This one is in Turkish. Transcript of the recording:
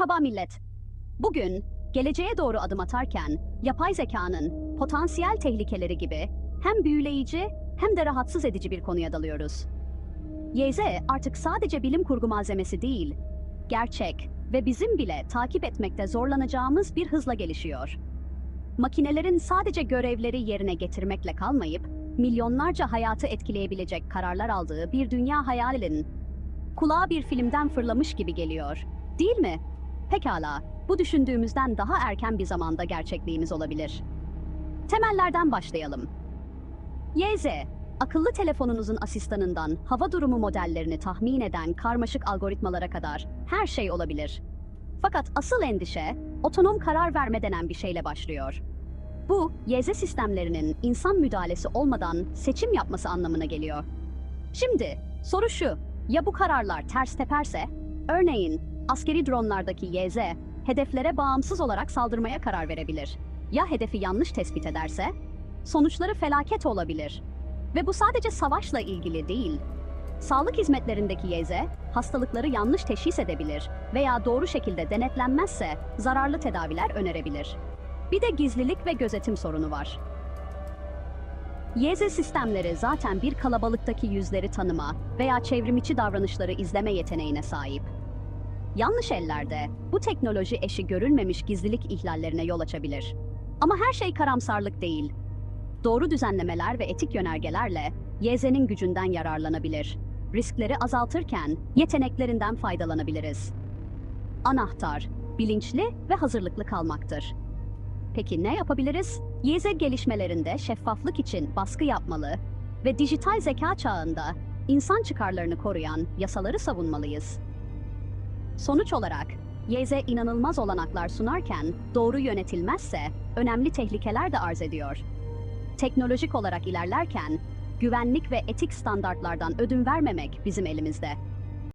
Merhaba millet. Bugün geleceğe doğru adım atarken yapay zekanın potansiyel tehlikeleri gibi hem büyüleyici hem de rahatsız edici bir konuya dalıyoruz. YZ artık sadece bilim kurgu malzemesi değil, gerçek ve bizim bile takip etmekte zorlanacağımız bir hızla gelişiyor. Makinelerin sadece görevleri yerine getirmekle kalmayıp milyonlarca hayatı etkileyebilecek kararlar aldığı bir dünya hayalinin kulağa bir filmden fırlamış gibi geliyor. Değil mi? Pekala, bu düşündüğümüzden daha erken bir zamanda gerçekliğimiz olabilir. Temellerden başlayalım. YZ, akıllı telefonunuzun asistanından hava durumu modellerini tahmin eden karmaşık algoritmalara kadar her şey olabilir. Fakat asıl endişe, otonom karar verme denen bir şeyle başlıyor. Bu, YZ sistemlerinin insan müdahalesi olmadan seçim yapması anlamına geliyor. Şimdi, soru şu, ya bu kararlar ters teperse? Örneğin, askeri dronlardaki YZ, hedeflere bağımsız olarak saldırmaya karar verebilir. Ya hedefi yanlış tespit ederse? Sonuçları felaket olabilir. Ve bu sadece savaşla ilgili değil. Sağlık hizmetlerindeki YZ, hastalıkları yanlış teşhis edebilir veya doğru şekilde denetlenmezse zararlı tedaviler önerebilir. Bir de gizlilik ve gözetim sorunu var. YZ sistemleri zaten bir kalabalıktaki yüzleri tanıma veya çevrimiçi davranışları izleme yeteneğine sahip. Yanlış ellerde bu teknoloji eşi görülmemiş gizlilik ihlallerine yol açabilir. Ama her şey karamsarlık değil. Doğru düzenlemeler ve etik yönergelerle YZ'nin gücünden yararlanabilir. Riskleri azaltırken yeteneklerinden faydalanabiliriz. Anahtar, bilinçli ve hazırlıklı kalmaktır. Peki ne yapabiliriz? YZ gelişmelerinde şeffaflık için baskı yapmalı ve dijital zeka çağında insan çıkarlarını koruyan yasaları savunmalıyız. Sonuç olarak YZ inanılmaz olanaklar sunarken doğru yönetilmezse önemli tehlikeler de arz ediyor. Teknolojik olarak ilerlerken güvenlik ve etik standartlardan ödün vermemek bizim elimizde.